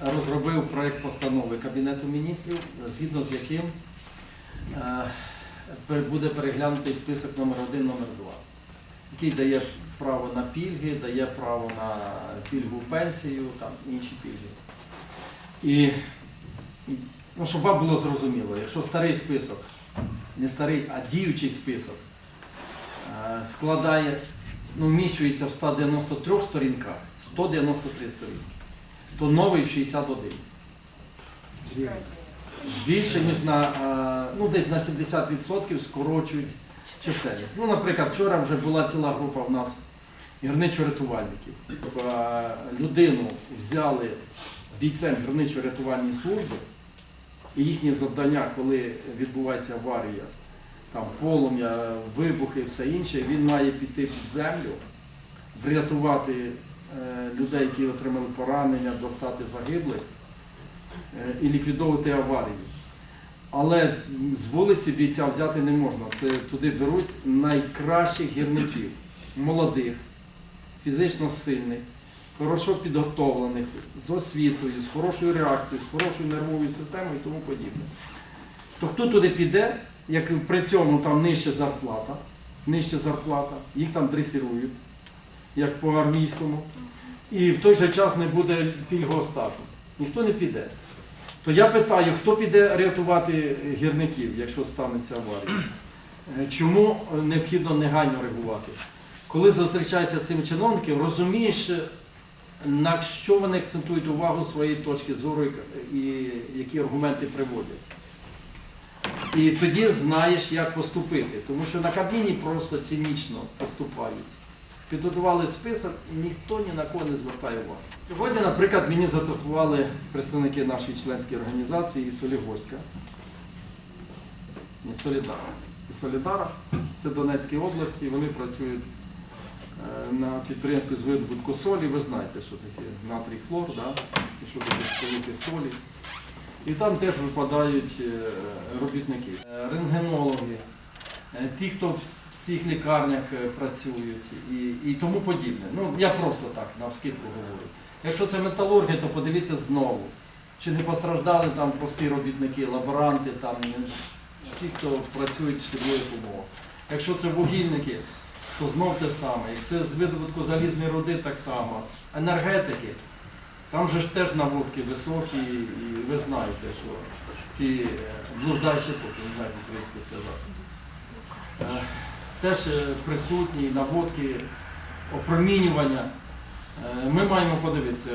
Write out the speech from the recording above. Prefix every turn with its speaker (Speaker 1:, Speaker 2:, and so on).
Speaker 1: розробив проект постанови Кабінету міністрів, згідно з яким е, буде переглянутий список номер 1 номер 2 який дає право на пільги, дає право на пільгу пенсію, там інші пільги. І, і ну, щоб вам було зрозуміло, якщо старий список, не старий, а діючий список е, складає, ну, вміщується в 193 сторінках, 193 сторінки, то новий 61. Більше, ніж на, ну, десь на 70% скорочують чисельність. Ну, наприклад, вчора вже була ціла група в нас гірничо-рятувальників. Е, Людину взяли бійцем гірничо-рятувальної служби, і їхнє завдання, коли відбувається аварія, там полум'я, вибухи і все інше, він має піти під землю, врятувати людей, які отримали поранення, достати загиблих е, і ліквідовувати аварію. Але з вулиці бійця взяти не можна. Це туди беруть найкращих гірників, молодих, фізично сильних, хорошо підготовлених, з освітою, з хорошою реакцією, з хорошою нервовою системою і тому подібне. То хто туди піде, як при цьому там нижча зарплата, нижча зарплата, їх там дресирують, як по армійському, і в той же час не буде пільгового статусу. Ніхто не піде. То я питаю, хто піде рятувати гірників, якщо станеться аварія? Е, Чому необхідно негайно реагувати? Коли зустрічаєшся з цими чиновниками, розумієш, на що вони акцентують увагу своєї точки зору і- які аргументи приводять. І тоді знаєш, як поступити. Тому що на Кабміні просто цинічно поступають. Підготували список і ніхто ні на кого не звертає увагу. Сьогодні, наприклад, мені зателефонували представники нашої членської організації із Солігорська. Ні, Солідара. Із це Донецькій області, вони працюють е, на підприємстві з видобутку солі. Ви знаєте, що таке натрій хлор, да? і що таке сполуки солі. І там теж випадають е, робітники, Е, рентгенологи, ті, хто в всіх лікарнях е, працюють і, і тому подібне. Ну, я просто так навскидку говорю. Якщо це металурги, то подивіться знову. Чи не постраждали там прості робітники, лаборанти, там е, всі, хто працюють в шкідливих умовах. Якщо це вугільники, то знов те саме. Якщо з видобутку залізної руди, так само. Енергетики, там же ж теж наводки високі, і ви знаєте, що ці е, блуждаючі поки, не знаю, українською сказати. Е, Теж е, присутні наводки, опромінювання. Е, Ми маємо подивитися.